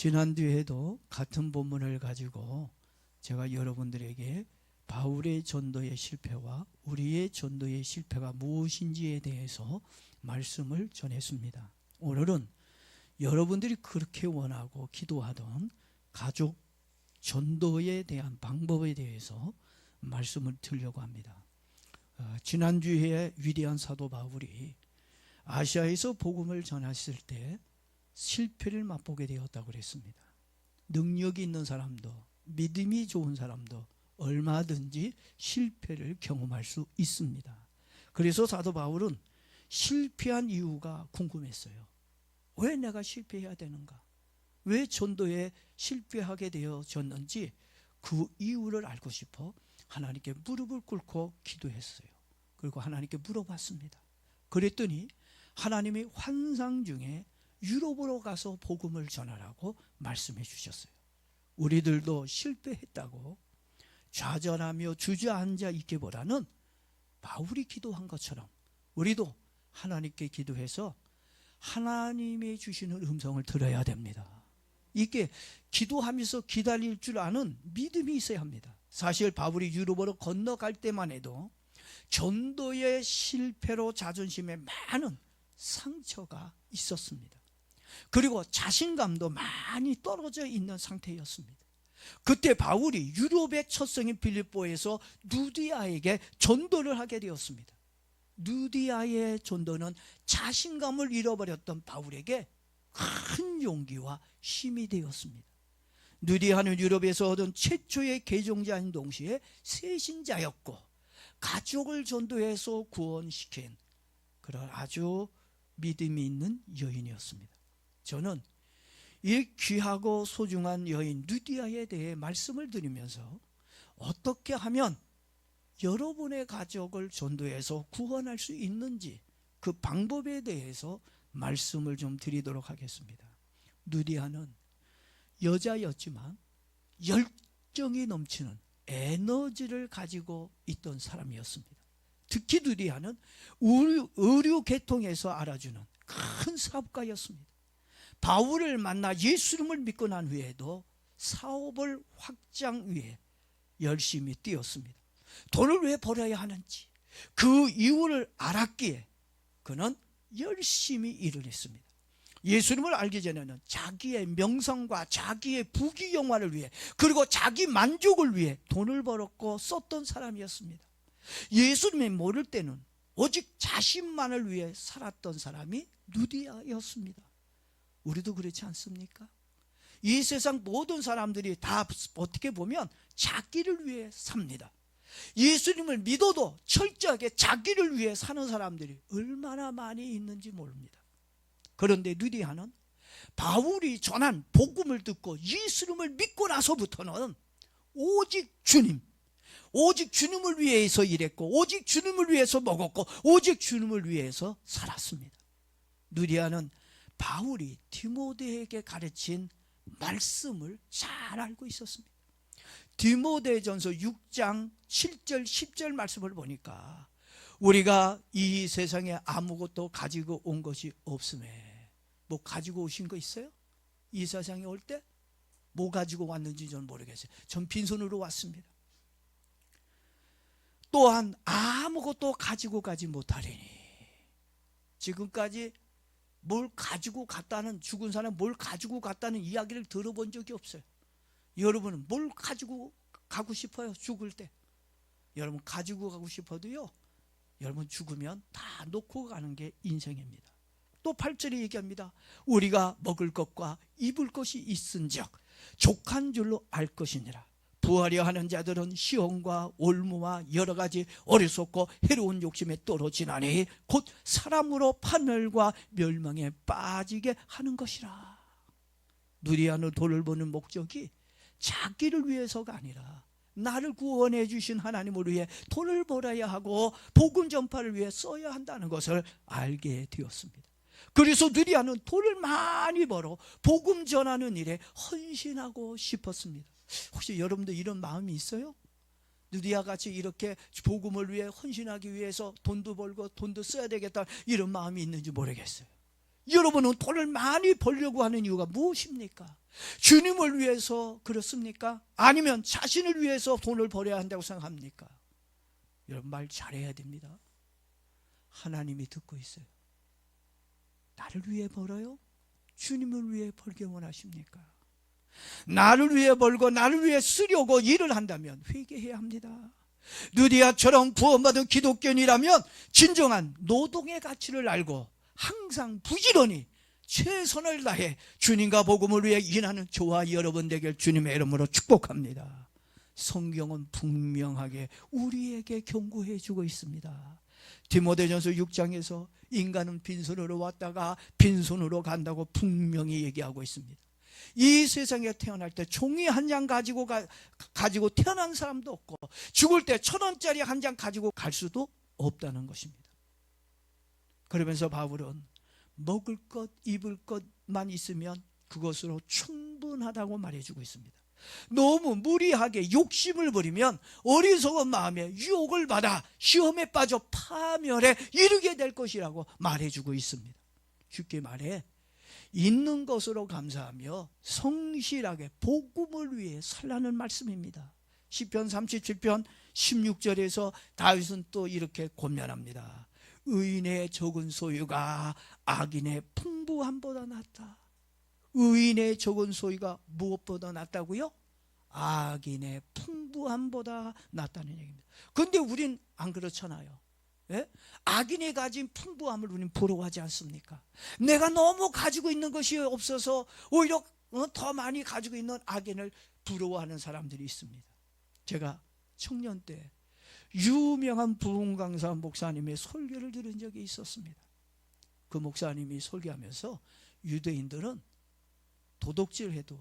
지난주에도 같은 본문을 가지고 제가 여러분들에게 바울의 전도의 실패와 우리의 전도의 실패가 무엇인지에 대해서 말씀을 전했습니다. 오늘은 여러분들이 그렇게 원하고 기도하던 가족 전도에 대한 방법에 대해서 말씀을 드리려고 합니다. 어, 지난주에 위대한 사도 바울이 아시아에서 복음을 전했을 때 실패를 맛보게 되었다고 그랬습니다. 능력이 있는 사람도 믿음이 좋은 사람도 얼마든지 실패를 경험할 수 있습니다. 그래서 사도 바울은 실패한 이유가 궁금했어요. 왜 내가 실패해야 되는가? 왜 전도에 실패하게 되어졌는지 그 이유를 알고 싶어 하나님께 무릎을 꿇고 기도했어요. 그리고 하나님께 물어봤습니다. 그랬더니 하나님이 환상 중에 유럽으로 가서 복음을 전하라고 말씀해 주셨어요. 우리들도 실패했다고 좌절하며 주저앉아 있기보다는 바울이 기도한 것처럼 우리도 하나님께 기도해서 하나님이 주시는 음성을 들어야 됩니다. 이게 기도하면서 기다릴 줄 아는 믿음이 있어야 합니다. 사실 바울이 유럽으로 건너갈 때만 해도 전도의 실패로 자존심에 많은 상처가 있었습니다. 그리고 자신감도 많이 떨어져 있는 상태였습니다. 그때 바울이 유럽의 첫 성인 빌립보에서 누디아에게 전도를 하게 되었습니다. 누디아의 전도는 자신감을 잃어버렸던 바울에게 큰 용기와 힘이 되었습니다. 누디아는 유럽에서 얻은 최초의 개종자인 동시에 세신자였고 가족을 전도해서 구원시킨 그런 아주 믿음이 있는 여인이었습니다. 저는 이 귀하고 소중한 여인 누디아에 대해 말씀을 드리면서 어떻게 하면 여러분의 가족을 전도해서 구원할 수 있는지 그 방법에 대해서 말씀을 좀 드리도록 하겠습니다. 누디아는 여자였지만 열정이 넘치는 에너지를 가지고 있던 사람이었습니다. 특히 누디아는 의류, 계통에서 알아주는 큰 사업가였습니다. 바울을 만나 예수님을 믿고 난 후에도 사업을 확장 위해 열심히 뛰었습니다. 돈을 왜 벌어야 하는지 그 이유를 알았기에 그는 열심히 일을 했습니다. 예수님을 알기 전에는 자기의 명성과 자기의 부귀영화를 위해 그리고 자기 만족을 위해 돈을 벌었고 썼던 사람이었습니다. 예수님이 모를 때는 오직 자신만을 위해 살았던 사람이 누디아였습니다. 우리도 그렇지 않습니까? 이 세상 모든 사람들이 다 어떻게 보면 자기를 위해 삽니다. 예수님을 믿어도 철저하게 자기를 위해 사는 사람들이 얼마나 많이 있는지 모릅니다. 그런데 누디아는 바울이 전한 복음을 듣고 예수님을 믿고 나서부터는 오직 주님, 오직 주님을 위해서 일했고, 오직 주님을 위해서 먹었고, 오직 주님을 위해서 살았습니다. 누디아는 바울이 디모데에게 가르친 말씀을 잘 알고 있었습니다. 디모데전서 6장 7절 10절 말씀을 보니까 우리가 이 세상에 아무것도 가지고 온 것이 없음에 뭐 가지고 오신 거 있어요? 이 세상에 올 때 뭐 가지고 왔는지 저는 모르겠어요. 전 빈손으로 왔습니다. 또한 아무것도 가지고 가지 못하리니 지금까지 뭘 가지고 갔다는 죽은 사람 뭘 가지고 갔다는 이야기를 들어본 적이 없어요. 여러분은 뭘 가지고 가고 싶어요? 죽을 때. 여러분 가지고 가고 싶어도요. 여러분 죽으면 다 놓고 가는 게 인생입니다. 또 8절에 얘기합니다. 우리가 먹을 것과 입을 것이 있은즉 족한 줄로 알 것이니라. 부하려 하는 자들은 시험과 올무와 여러 가지 어리석고 해로운 욕심에 떨어지나니 곧 사람으로 파멸과 멸망에 빠지게 하는 것이라. 돈을 버는 목적이 자기를 위해서가 아니라 나를 구원해 주신 하나님을 위해 돈을 벌어야 하고 복음 전파를 위해 써야 한다는 것을 알게 되었습니다. 그래서 누리아는 돈을 많이 벌어 복음 전하는 일에 헌신하고 싶었습니다. 혹시 여러분도 이런 마음이 있어요? 누디아 같이 이렇게 복음을 위해 헌신하기 위해서 돈도 벌고 돈도 써야 되겠다 이런 마음이 있는지 모르겠어요. 여러분은 돈을 많이 벌려고 하는 이유가 무엇입니까? 주님을 위해서 그렇습니까? 아니면 자신을 위해서 돈을 벌어야 한다고 생각합니까? 여러분 말 잘해야 됩니다. 하나님이 듣고 있어요. 나를 위해 벌어요? 주님을 위해 벌게 원하십니까? 나를 위해 벌고 나를 위해 쓰려고 일을 한다면 회개해야 합니다. 누디아처럼 구원받은 기독교인이라면 진정한 노동의 가치를 알고 항상 부지런히 최선을 다해 주님과 복음을 위해 일하는 저와 여러분 되길 주님의 이름으로 축복합니다. 성경은 분명하게 우리에게 경고해 주고 있습니다. 디모데전서 6장에서 인간은 빈손으로 왔다가 빈손으로 간다고 분명히 얘기하고 있습니다. 이 세상에 태어날 때 종이 한 장 가지고 가, 가지고 태어난 사람도 없고 죽을 때 천 원짜리 한 장 가지고 갈 수도 없다는 것입니다. 그러면서 바울은 먹을 것, 입을 것만 있으면 그것으로 충분하다고 말해주고 있습니다. 너무 무리하게 욕심을 부리면 어리석은 마음에 유혹을 받아 시험에 빠져 파멸에 이르게 될 것이라고 말해주고 있습니다. 쉽게 말해 있는 것으로 감사하며 성실하게 복음을 위해 살라는 말씀입니다. 시편 37편 16절에서 다윗은 또 이렇게 권면합니다. 의인의 적은 소유가 악인의 풍부함보다 낫다. 의인의 적은 소유가 무엇보다 낫다고요? 악인의 풍부함보다 낫다는 얘기입니다. 근데 우린 안 그렇잖아요. 예? 악인이 가진 풍부함을 우리는 부러워하지 않습니까? 내가 너무 가지고 있는 것이 없어서 오히려 어, 더 많이 가지고 있는 악인을 부러워하는 사람들이 있습니다. 제가 청년 때 유명한 부흥 강사 목사님의 설교를 들은 적이 있었습니다. 그 목사님이 설교하면서 유대인들은 도둑질해도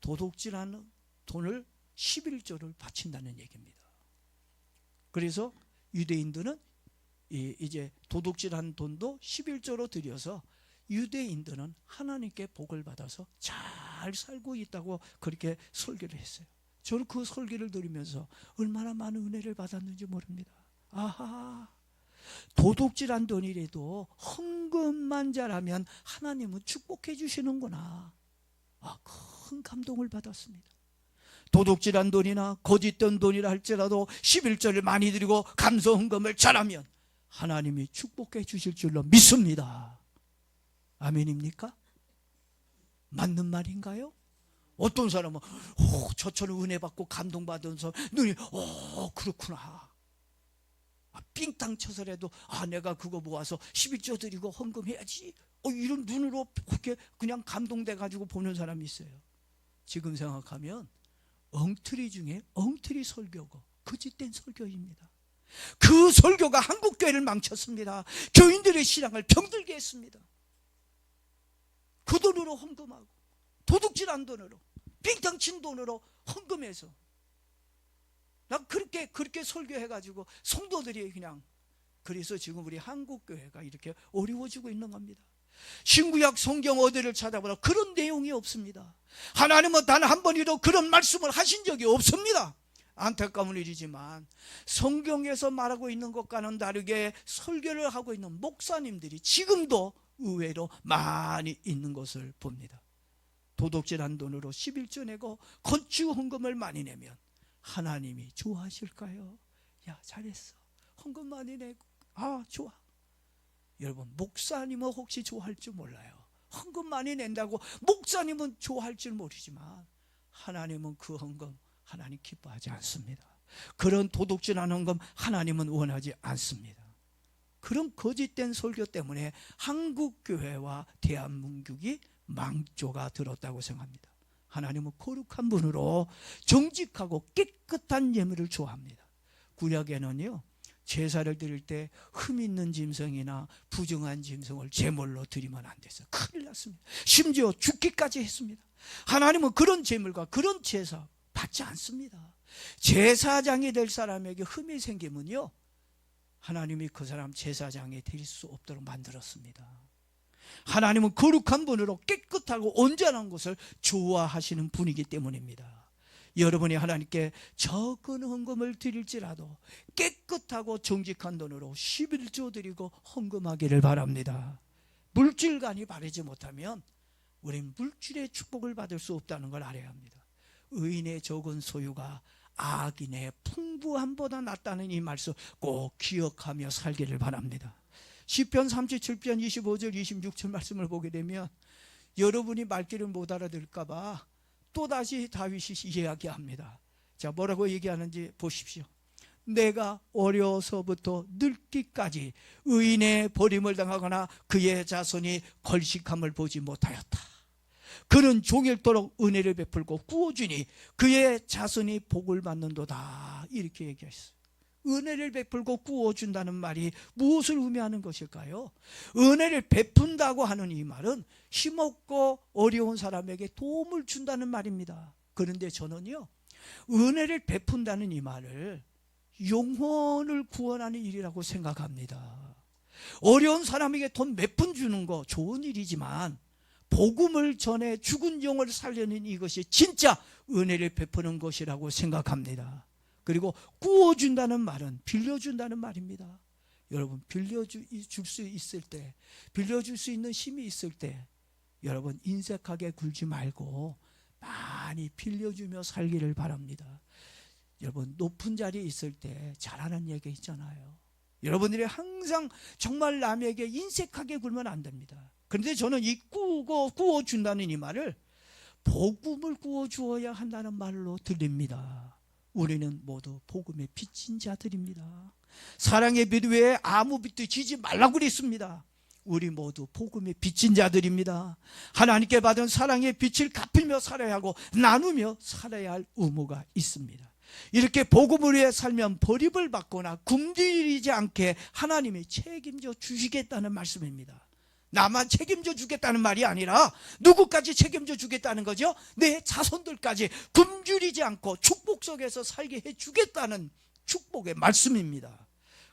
도둑질하는 돈을 11조를 바친다는 얘기입니다. 그래서 유대인들은 이제 도둑질한 돈도 11조로 들여서 유대인들은 하나님께 복을 받아서 잘 살고 있다고 그렇게 설교를 했어요. 저는 그 설교를 들으면서 얼마나 많은 은혜를 받았는지 모릅니다. 아하. 도둑질한 돈이라도 헌금만 잘하면 하나님은 축복해 주시는구나. 아, 큰 감동을 받았습니다. 도둑질한 돈이나 거짓된 돈이라 할지라도 11절을 많이 드리고 감소 헌금을 잘하면 하나님이 축복해 주실 줄로 믿습니다. 아멘입니까? 맞는 말인가요? 어떤 사람은 오, 저처럼 은혜 받고 감동 받으면서 눈이 오 그렇구나. 아, 삥땅 쳐서라도 아 내가 그거 모아서 11조 드리고 헌금해야지. 어, 이런 눈으로 그렇게 그냥 감동돼 가지고 보는 사람이 있어요. 지금 생각하면 엉터리 중에 엉터리 설교고 거짓된 설교입니다. 그 설교가 한국 교회를 망쳤습니다. 교인들의 신앙을 병들게 했습니다. 그 돈으로 헌금하고 도둑질한 돈으로 빙탕 친 돈으로 헌금해서 나 그렇게 그렇게 설교해 가지고 성도들이 그냥 그래서 지금 우리 한국 교회가 이렇게 어려워지고 있는 겁니다. 신구약 성경 어디를 찾아보라 그런 내용이 없습니다. 하나님은 단 한 번이도 그런 말씀을 하신 적이 없습니다. 안타까운 일이지만 성경에서 말하고 있는 것과는 다르게 설교를 하고 있는 목사님들이 지금도 의외로 많이 있는 것을 봅니다. 도둑질한 돈으로 11조 내고 건축 헌금을 많이 내면 하나님이 좋아하실까요? 야 잘했어 헌금 많이 내고 아 좋아 여러분 목사님은 혹시 좋아할 줄 몰라요 헌금 많이 낸다고 목사님은 좋아할 줄 모르지만 하나님은 그 헌금 하나님 기뻐하지 않습니다. 그런 도둑질하는 헌금 하나님은 원하지 않습니다. 그런 거짓된 설교 때문에 한국 교회와 대한민국이 망조가 들었다고 생각합니다. 하나님은 거룩한 분으로 정직하고 깨끗한 예물을 좋아합니다. 구약에는요. 제사를 드릴 때 흠 있는 짐승이나 부정한 짐승을 제물로 드리면 안 돼서 큰일 났습니다. 심지어 죽기까지 했습니다. 하나님은 그런 제물과 그런 제사 받지 않습니다. 제사장이 될 사람에게 흠이 생기면요. 하나님이 그 사람 제사장이 될 수 없도록 만들었습니다. 하나님은 거룩한 분으로 깨끗하고 온전한 것을 좋아하시는 분이기 때문입니다. 여러분이 하나님께 적은 헌금을 드릴지라도 깨끗하고 정직한 돈으로 11조 드리고 헌금하기를 바랍니다. 물질관이 바르지 못하면 우리는 물질의 축복을 받을 수 없다는 걸 알아야 합니다. 의인의 적은 소유가 악인의 풍부함보다 낫다는 이 말씀 꼭 기억하며 살기를 바랍니다. 시편 37편 25절 26절 말씀을 보게 되면 여러분이 말귀를 못 알아들을까 봐 또다시 다윗이 이야기합니다. 자, 뭐라고 얘기하는지 보십시오. 내가 어려서부터 늙기까지 의인의 버림을 당하거나 그의 자손이 걸식함을 보지 못하였다. 그는 종일토록 은혜를 베풀고 구워주니 그의 자손이 복을 받는도다. 이렇게 얘기했어요. 은혜를 베풀고 구워준다는 말이 무엇을 의미하는 것일까요? 은혜를 베푼다고 하는 이 말은 힘없고 어려운 사람에게 도움을 준다는 말입니다. 그런데 저는요, 은혜를 베푼다는 이 말을 영혼을 구원하는 일이라고 생각합니다. 어려운 사람에게 돈 몇 푼 주는 거 좋은 일이지만 복음을 전해 죽은 영을 살려는 이것이 진짜 은혜를 베푸는 것이라고 생각합니다. 그리고 구워준다는 말은 빌려준다는 말입니다. 여러분 빌려줄 수 있을 때 빌려줄 수 있는 힘이 있을 때 여러분 인색하게 굴지 말고 많이 빌려주며 살기를 바랍니다. 여러분 높은 자리에 있을 때 잘하는 얘기 있잖아요. 여러분들이 항상 정말 남에게 인색하게 굴면 안 됩니다. 그런데 저는 이 꾸고 구워 준다는 이 말을 복음을 구워 주어야 한다는 말로 들립니다. 우리는 모두 복음의 빚진 자들입니다. 사랑의 빛 외에 아무 빛도 지지 말라고 그랬습니다. 우리 모두 복음의 빚진 자들입니다. 하나님께 받은 사랑의 빛을 갚으며 살아야 하고 나누며 살아야 할 의무가 있습니다. 이렇게 복음을 위해 살면 버림을 받거나 굶주리지 않게 하나님이 책임져 주시겠다는 말씀입니다. 나만 책임져 주겠다는 말이 아니라 누구까지 책임져 주겠다는 거죠? 내 자손들까지 굶주리지 않고 축복 속에서 살게 해 주겠다는 축복의 말씀입니다.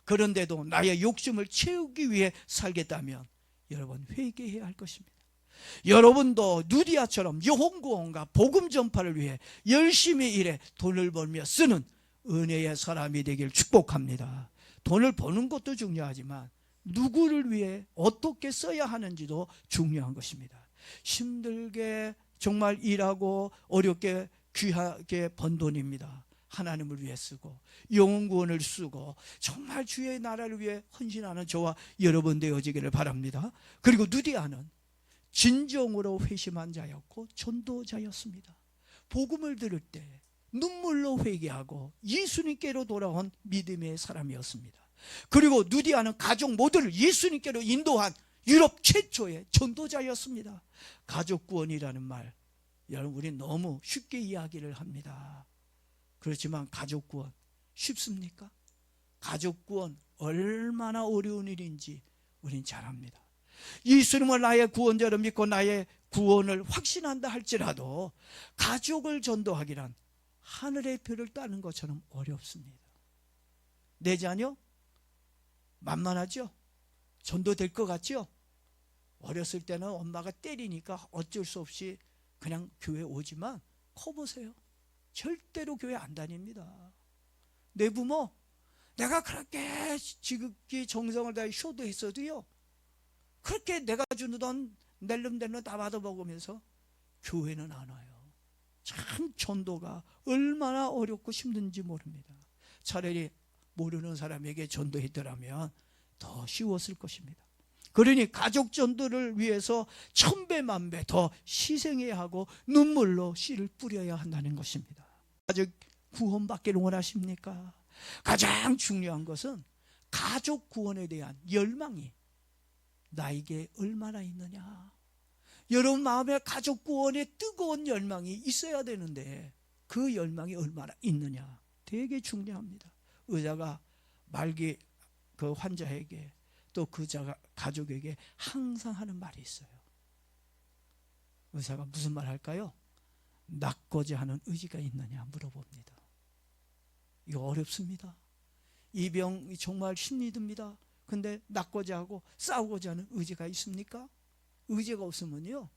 그런데도 나의 욕심을 채우기 위해 살겠다면 여러분 회개해야 할 것입니다. 여러분도 누디아처럼 영혼구원과 복음 전파를 위해 열심히 일해 돈을 벌며 쓰는 은혜의 사람이 되길 축복합니다. 돈을 버는 것도 중요하지만 누구를 위해 어떻게 써야 하는지도 중요한 것입니다. 힘들게 정말 일하고 어렵게 귀하게 번 돈입니다. 하나님을 위해 쓰고 영혼 구원을 쓰고 정말 주의 나라를 위해 헌신하는 저와 여러분 되어지기를 바랍니다. 그리고 누디아는 진정으로 회심한 자였고 전도자였습니다. 복음을 들을 때 눈물로 회개하고 예수님께로 돌아온 믿음의 사람이었습니다. 그리고 누디아는 가족 모두를 예수님께로 인도한 유럽 최초의 전도자였습니다. 가족 구원이라는 말, 여러분 우리 너무 쉽게 이야기를 합니다. 그렇지만 가족 구원 쉽습니까? 가족 구원 얼마나 어려운 일인지 우린 잘 압니다. 예수님을 나의 구원자로 믿고 나의 구원을 확신한다 할지라도 가족을 전도하기란 하늘의 별을 따는 것처럼 어렵습니다. 내 자녀 만만하죠? 전도될 것 같죠? 어렸을 때는 엄마가 때리니까 어쩔 수 없이 그냥 교회 오지만 커보세요. 절대로 교회 안 다닙니다. 내 부모 내가 그렇게 지극히 정성을 다해 효도했어도요. 그렇게 내가 주는 돈 낼름낼름 다 받아먹으면서 교회는 안 와요. 참 전도가 얼마나 어렵고 힘든지 모릅니다. 차라리 모르는 사람에게 전도했더라면 더 쉬웠을 것입니다. 그러니 가족 전도를 위해서 천배 만배 더 희생해야 하고 눈물로 씨를 뿌려야 한다는 것입니다. 가족 구원받기를 원하십니까? 가장 중요한 것은 가족 구원에 대한 열망이 나에게 얼마나 있느냐. 여러분 마음에 가족 구원에 뜨거운 열망이 있어야 되는데 그 열망이 얼마나 있느냐. 되게 중요합니다. 의사가 말기 그 환자에게 또 그 가족에게 항상 하는 말이 있어요. 의사가 무슨 말 할까요? 낫고자 하는 의지가 있느냐 물어봅니다. 이거 어렵습니다. 이 병이 정말 힘이 듭니다. 근데 낫고자 하고 싸우고자 하는 의지가 있습니까? 의지가 없으면요.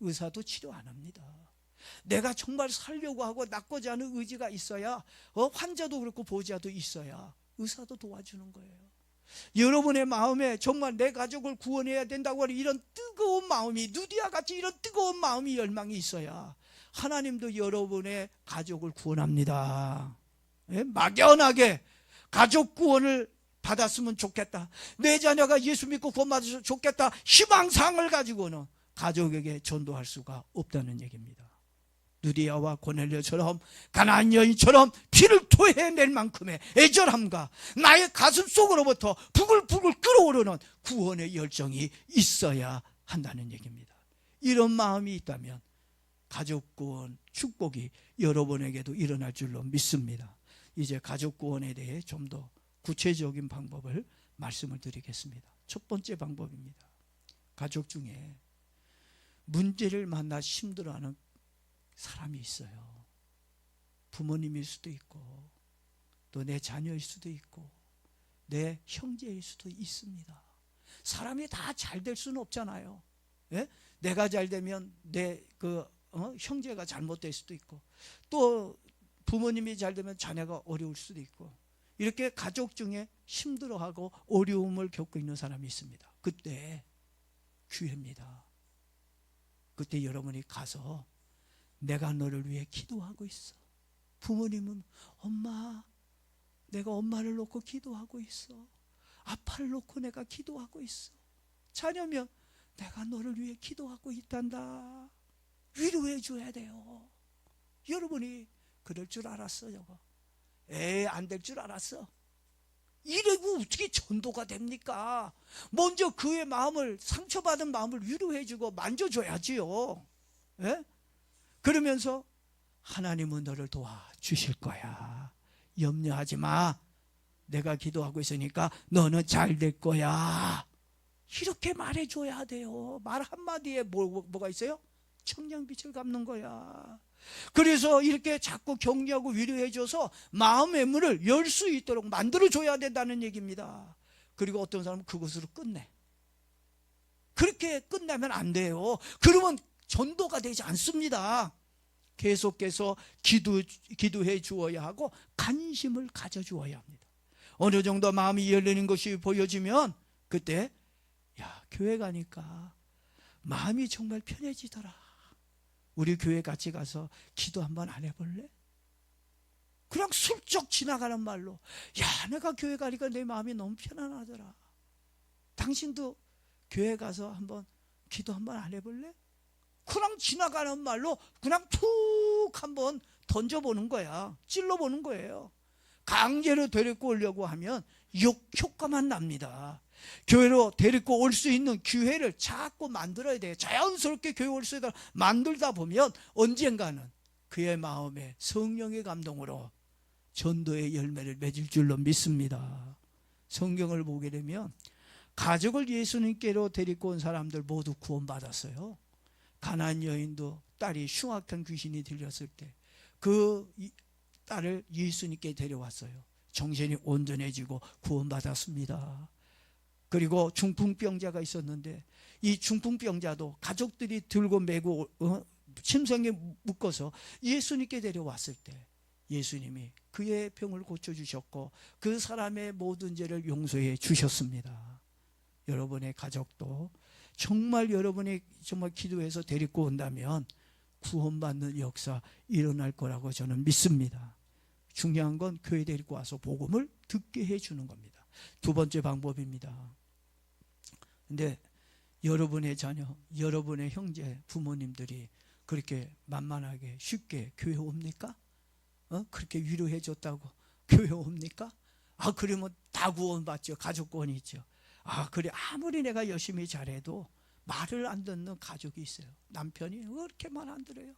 의사도 치료 안 합니다. 내가 정말 살려고 하고 낫고자 하는 의지가 있어야 어, 환자도 그렇고 보호자도 있어야 의사도 도와주는 거예요. 여러분의 마음에 정말 내 가족을 구원해야 된다고 하는 이런 뜨거운 마음이 누디와 같이 이런 뜨거운 마음이 열망이 있어야 하나님도 여러분의 가족을 구원합니다. 예? 막연하게 가족 구원을 받았으면 좋겠다. 내 자녀가 예수 믿고 구원받으면 좋겠다. 희망상을 가지고는 가족에게 전도할 수가 없다는 얘기입니다. 누디아와 고넬료처럼 가나안 여인처럼 피를 토해낼 만큼의 애절함과 나의 가슴 속으로부터 부글부글 끓어오르는 구원의 열정이 있어야 한다는 얘기입니다. 이런 마음이 있다면 가족 구원 축복이 여러분에게도 일어날 줄로 믿습니다. 이제 가족 구원에 대해 좀 더 구체적인 방법을 말씀을 드리겠습니다. 첫 번째 방법입니다. 가족 중에 문제를 만나 힘들어하는 사람이 있어요. 부모님일 수도 있고, 또 내 자녀일 수도 있고, 내 형제일 수도 있습니다. 사람이 다 잘 될 수는 없잖아요. 예? 내가 잘 되면 내그 형제가 잘못될 수도 있고, 또 부모님이 잘 되면 자녀가 어려울 수도 있고, 이렇게 가족 중에 힘들어하고 어려움을 겪고 있는 사람이 있습니다. 그때 기회입니다. 그때 여러분이 가서 내가 너를 위해 기도하고 있어. 부모님은 엄마, 내가 엄마를 놓고 기도하고 있어. 아빠를 놓고 내가 기도하고 있어. 자녀면 내가 너를 위해 기도하고 있단다. 위로해 줘야 돼요. 여러분이 그럴 줄 알았어, 저거. 에, 안될 줄 알았어. 이래고 어떻게 전도가 됩니까? 먼저 그의 마음을 상처받은 마음을 위로해주고 만져줘야지요. 예? 그러면서 하나님은 너를 도와주실 거야. 염려하지 마. 내가 기도하고 있으니까 너는 잘 될 거야. 이렇게 말해줘야 돼요. 말 한마디에 뭐, 뭐가 있어요? 청량빛을 갚는 거야. 그래서 이렇게 자꾸 격려하고 위로해줘서 마음의 문을 열 수 있도록 만들어줘야 된다는 얘기입니다. 그리고 어떤 사람은 그것으로 끝내. 그렇게 끝나면 안 돼요. 그러면 전도가 되지 않습니다. 계속해서 기도, 기도해 주어야 하고 관심을 가져 주어야 합니다. 어느 정도 마음이 열리는 것이 보여지면 그때 야 교회 가니까 마음이 정말 편해지더라. 우리 교회 같이 가서 기도 한번 안 해볼래? 그냥 슬쩍 지나가는 말로 야 내가 교회 가니까 내 마음이 너무 편안하더라. 당신도 교회 가서 한번 기도 한번 안 해볼래? 그냥 지나가는 말로 그냥 툭 한번 던져보는 거야. 찔러보는 거예요. 강제로 데리고 오려고 하면 욕 효과만 납니다. 교회로 데리고 올 수 있는 기회를 자꾸 만들어야 돼요. 자연스럽게 교회 올 수 있도록 만들다 보면 언젠가는 그의 마음에 성령의 감동으로 전도의 열매를 맺을 줄로 믿습니다. 성경을 보게 되면 가족을 예수님께로 데리고 온 사람들 모두 구원받았어요. 가난 여인도 딸이 흉악한 귀신이 들렸을 때 그 딸을 예수님께 데려왔어요. 정신이 온전해지고 구원받았습니다. 그리고 중풍병자가 있었는데 이 중풍병자도 가족들이 들고 메고 어, 침상에 묶어서 예수님께 데려왔을 때 예수님이 그의 병을 고쳐주셨고 그 사람의 모든 죄를 용서해 주셨습니다. 여러분의 가족도 정말 여러분이 정말 기도해서 데리고 온다면 구원받는 역사 일어날 거라고 저는 믿습니다. 중요한 건 교회 데리고 와서 복음을 듣게 해주는 겁니다. 두 번째 방법입니다. 근데 여러분의 자녀, 여러분의 형제, 부모님들이 그렇게 만만하게 쉽게 교회 옵니까? 어? 그렇게 위로해 줬다고 교회 옵니까? 아, 그러면 다 구원받죠. 가족 구원이 있죠. 아, 그래. 아무리 내가 열심히 잘해도 말을 안 듣는 가족이 있어요. 남편이 그렇게 말 안 들어요.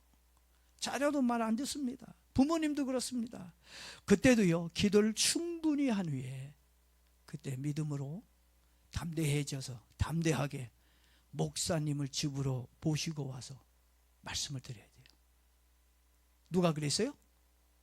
자녀도 말 안 듣습니다. 부모님도 그렇습니다. 그때도요, 기도를 충분히 한 후에 그때 믿음으로 담대해져서 담대하게 목사님을 집으로 모시고 와서 말씀을 드려야 돼요. 누가 그랬어요?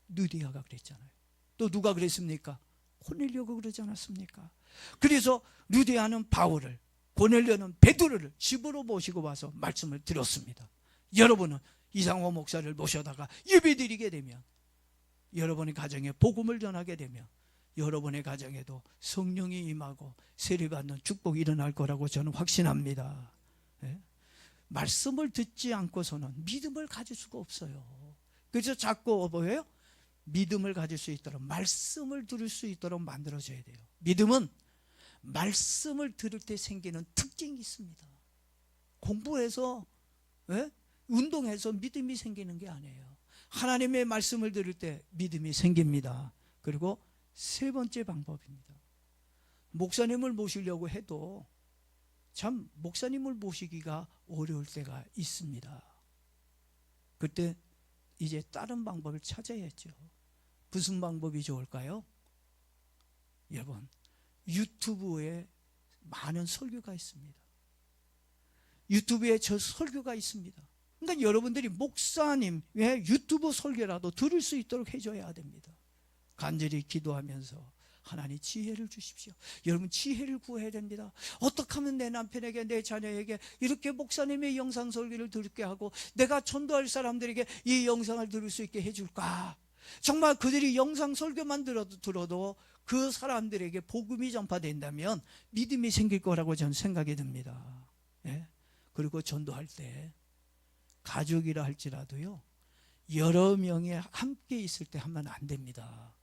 누디아가 그랬잖아요. 또 누가 그랬습니까? 코넬료가 그러지 않았습니까? 그래서 루디아는 바울을 고넬료는 베드로를 집으로 모시고 와서 말씀을 드렸습니다. 여러분은 이상호 목사를 모셔다가 예배드리게 되면 여러분의 가정에 복음을 전하게 되면 여러분의 가정에도 성령이 임하고 세례받는 축복이 일어날 거라고 저는 확신합니다. 예? 말씀을 듣지 않고서는 믿음을 가질 수가 없어요. 그래서 자꾸 뭐예요? 믿음을 가질 수 있도록 말씀을 들을 수 있도록 만들어줘야 돼요. 믿음은 말씀을 들을 때 생기는 특징이 있습니다. 공부해서 예? 운동해서 믿음이 생기는 게 아니에요. 하나님의 말씀을 들을 때 믿음이 생깁니다. 그리고 세 번째 방법입니다. 목사님을 모시려고 해도 참 목사님을 모시기가 어려울 때가 있습니다. 그때 이제 다른 방법을 찾아야죠. 무슨 방법이 좋을까요? 여러분, 유튜브에 많은 설교가 있습니다. 유튜브에 저 설교가 있습니다. 그러니까 여러분들이 목사님 왜 유튜브 설교라도 들을 수 있도록 해줘야 됩니다. 간절히 기도하면서 하나님 지혜를 주십시오. 여러분 지혜를 구해야 됩니다. 어떻게 하면 내 남편에게 내 자녀에게 이렇게 목사님의 영상 설교를 듣게 하고 내가 전도할 사람들에게 이 영상을 들을 수 있게 해줄까? 정말 그들이 영상 설교만 들어도, 들어도 그 사람들에게 복음이 전파된다면 믿음이 생길 거라고 저는 생각이 듭니다. 예? 그리고 전도할 때 가족이라 할지라도요 여러 명이 함께 있을 때 하면 안 됩니다.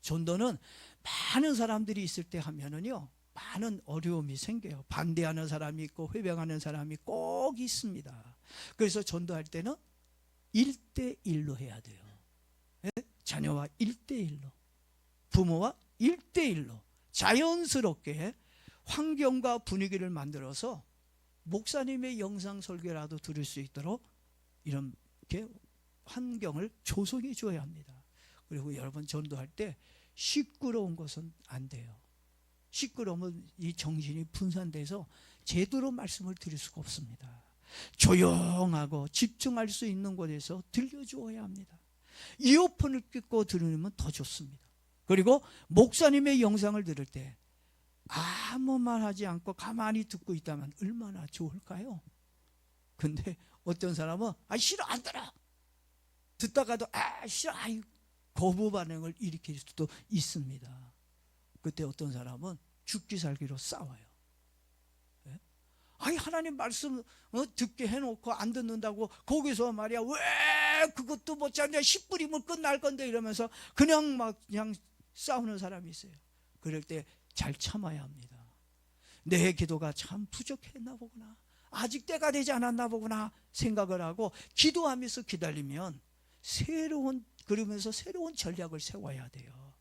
전도는 많은 사람들이 있을 때 하면은요 많은 어려움이 생겨요. 반대하는 사람이 있고 회병하는 사람이 꼭 있습니다. 그래서 전도할 때는 1대1로 해야 돼요. 예? 자녀와 1대1로 부모와 1대1로 자연스럽게 환경과 분위기를 만들어서 목사님의 영상 설교라도 들을 수 있도록 이렇게 환경을 조성해 줘야 합니다. 그리고 여러분 전도할 때 시끄러운 것은 안 돼요. 시끄러우면 이 정신이 분산돼서 제대로 말씀을 드릴 수가 없습니다. 조용하고 집중할 수 있는 곳에서 들려주어야 합니다. 이어폰을 끼고 들으면 더 좋습니다. 그리고 목사님의 영상을 들을 때 아무 말 하지 않고 가만히 듣고 있다면 얼마나 좋을까요? 근데 어떤 사람은 아 싫어 안 들어 듣다가도 아 싫어 아유 거부 반응을 일으킬 수도 있습니다. 그때 어떤 사람은 죽기 살기로 싸워요. 예? 아니 하나님 말씀 어, 듣게 해놓고 안 듣는다고 거기서 말이야 왜 그것도 못 잡냐 10분이면 끝날 건데 이러면서 그냥 막 그냥 싸우는 사람이 있어요. 그럴 때 잘 참아야 합니다. 내 기도가 참 부족했나 보구나. 아직 때가 되지 않았나 보구나 생각을 하고 기도하면서 기다리면 새로운 그러면서 새로운 전략을 세워야 돼요.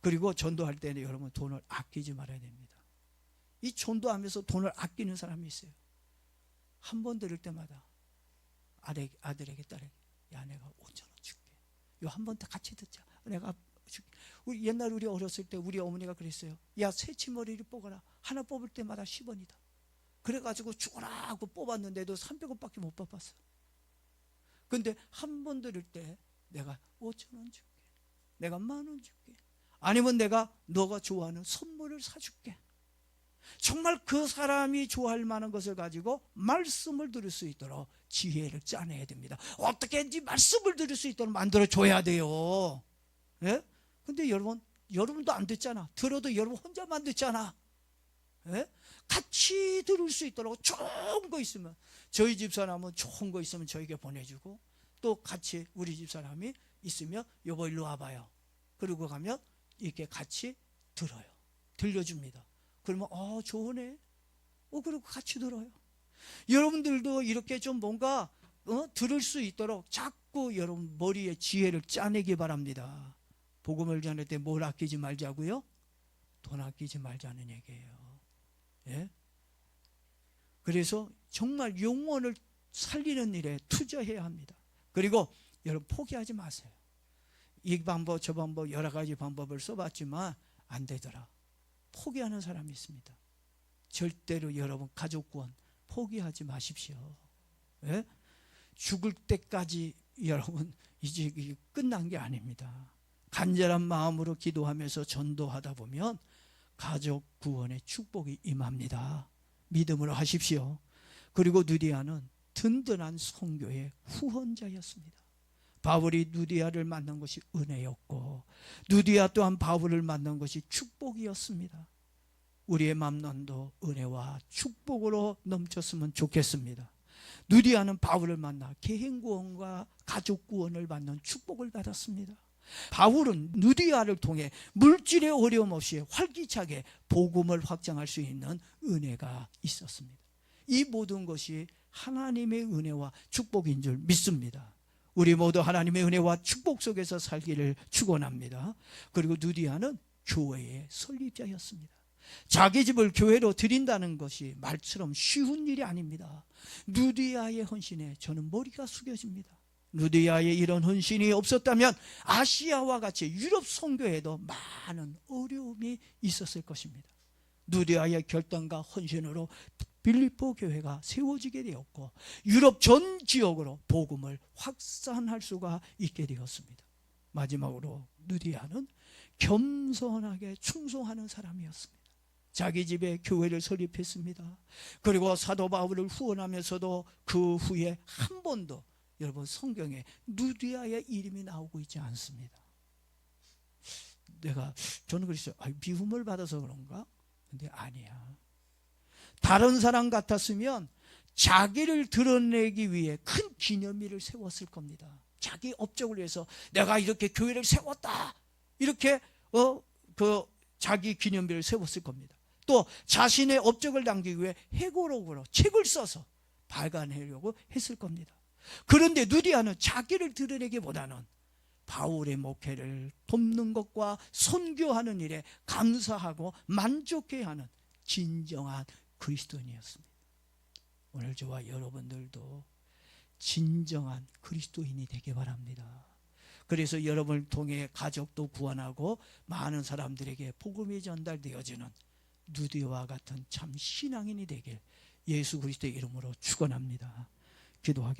그리고 전도할 때는 여러분 돈을 아끼지 말아야 됩니다. 이 전도하면서 돈을 아끼는 사람이 있어요. 한 번 들을 때마다 아들, 아들에게 딸에게 야 내가 5천 원 줄게. 요 한 번 더 같이 듣자. 내가. 우리 옛날 우리 어렸을 때 우리 어머니가 그랬어요. 야 새치머리를 뽑아라. 하나 뽑을 때마다 10원이다. 그래가지고 죽어라 하고 뽑았는데도 300원밖에 못 뽑았어. 근데 한 번 들을 때 내가 5천 원 줄게. 내가 만 원 줄게. 아니면 내가 너가 좋아하는 선물을 사줄게. 정말 그 사람이 좋아할 만한 것을 가지고 말씀을 들을 수 있도록 지혜를 짜내야 됩니다. 어떻게든지 말씀을 들을 수 있도록 만들어 줘야 돼요. 예? 근데 여러분, 여러분도 안 듣잖아. 들어도 여러분 혼자만 듣잖아. 예? 같이 들을 수 있도록 좋은 거 있으면 저희 집 사람은 좋은 거 있으면 저에게 보내주고 또 같이 우리 집 사람이 있으면 여보 일로 와봐요. 그리고 가면 이렇게 같이 들어요. 들려줍니다. 그러면 어 좋으네. 어 그리고 같이 들어요. 여러분들도 이렇게 좀 뭔가 어, 들을 수 있도록 자꾸 여러분 머리에 지혜를 짜내기 바랍니다. 복음을 전할 때 뭘 아끼지 말자고요? 돈 아끼지 말자는 얘기예요. 예? 그래서 정말 영혼을 살리는 일에 투자해야 합니다. 그리고 여러분 포기하지 마세요. 이 방법 저 방법 여러 가지 방법을 써봤지만 안 되더라. 포기하는 사람이 있습니다. 절대로 여러분 가족 구원 포기하지 마십시오. 예? 죽을 때까지 여러분 이제 끝난 게 아닙니다. 간절한 마음으로 기도하면서 전도하다 보면 가족 구원의 축복이 임합니다. 믿음으로 하십시오. 그리고 누리아는 든든한 성교의 후원자였습니다. 바울이 누디아를 만난 것이 은혜였고 누디아 또한 바울을 만난 것이 축복이었습니다. 우리의 맘론도 은혜와 축복으로 넘쳤으면 좋겠습니다. 누디아는 바울을 만나 개인 구원과 가족 구원을 받는 축복을 받았습니다. 바울은 누디아를 통해 물질의 어려움 없이 활기차게 복음을 확장할 수 있는 은혜가 있었습니다. 이 모든 것이 하나님의 은혜와 축복인 줄 믿습니다. 우리 모두 하나님의 은혜와 축복 속에서 살기를 축원합니다. 그리고 누디아는 교회의 설립자였습니다. 자기 집을 교회로 드린다는 것이 말처럼 쉬운 일이 아닙니다. 누디아의 헌신에 저는 머리가 숙여집니다. 누디아의 이런 헌신이 없었다면 아시아와 같이 유럽 선교에도 많은 어려움이 있었을 것입니다. 누디아의 결단과 헌신으로 빌리포 교회가 세워지게 되었고 유럽 전 지역으로 복음을 확산할 수가 있게 되었습니다. 마지막으로 누디아는 겸손하게 충성하는 사람이었습니다. 자기 집에 교회를 설립했습니다. 그리고 사도 바울을 후원하면서도 그 후에 한 번도 여러분 성경에 누디아의 이름이 나오고 있지 않습니다. 내가 저는 그랬어요. 아, 미움을 받아서 그런가? 근데 아니야. 다른 사람 같았으면 자기를 드러내기 위해 큰 기념일을 세웠을 겁니다. 자기 업적을 위해서 내가 이렇게 교회를 세웠다. 이렇게 어 그 자기 기념일을 세웠을 겁니다. 또 자신의 업적을 남기기 위해 해고록으로 책을 써서 발간하려고 했을 겁니다. 그런데 누디아는 자기를 드러내기보다는 바울의 목회를 돕는 것과 선교하는 일에 감사하고 만족해하는 진정한 그리스도인이었습니다. 오늘 저와 여러분들도 진정한 그리스도인이 되기 바랍니다. 그래서 여러분을 통해 가족도 구원하고 많은 사람들에게 복음이 전달되어지는 누디와 같은 참 신앙인이 되길 예수 그리스도의 이름으로 축원합니다. 기도하겠습니다.